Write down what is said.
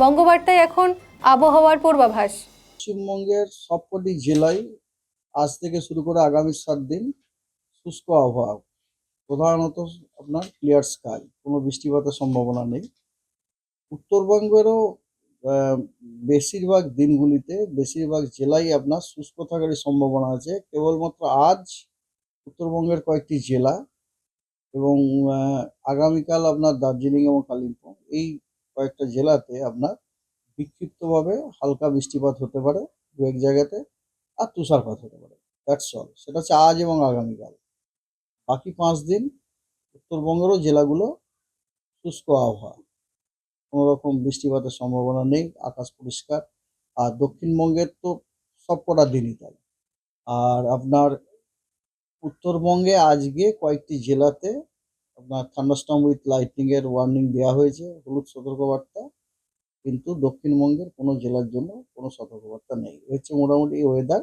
বঙ্গবার্তায় এখন আবহাওয়ার পূর্বাভাস। পশ্চিমবঙ্গের সবকটি জেলায় আজ থেকে শুরু করে আগামী সাত দিন শুষ্ক আবহাওয়া। প্রধানত আপনার ক্লিয়ার স্কাই কোনো বৃষ্টিপাতের সম্ভাবনা নেই। উত্তরবঙ্গেরও বেশিরভাগ দিনগুলিতে বেশিরভাগ জেলায় আপনার শুষ্ক থাকারই সম্ভাবনা আছে। কেবলমাত্র আজ উত্তরবঙ্গের কয়েকটি জেলা এবং আগামীকাল আপনার দার্জিলিং এবং কালিম্পং। এই কয়েকটা জেলাতে আপনার বিক্ষিপ্তভাবে হালকা বৃষ্টিপাত হতে পারে, দু এক জায়গাতে, আর তুষারপাত হতে পারে। দ্যাটস অল সেটা হচ্ছে আজ এবং আগামীকাল। বাকি পাঁচ দিন উত্তরবঙ্গেরও জেলাগুলো শুষ্ক আবহাওয়া। কোনো রকম বৃষ্টিপাতের সম্ভাবনা নেই, আকাশ পরিষ্কার, আর দক্ষিণবঙ্গের তো সব কটা দিনই তাই। আর আপনার উত্তরবঙ্গে আজকে কয়েকটি জেলাতে আপনার থান্ডারস্টম উইথ লাইটনিং এর ওয়ার্নিং দেওয়া হয়েছে, হলুদ সতর্কবার্তা, কিন্তু দক্ষিণবঙ্গের কোনো জেলার জন্য কোনো সতর্কবার্তা নেই। হচ্ছে মোটামুটি ওয়েদার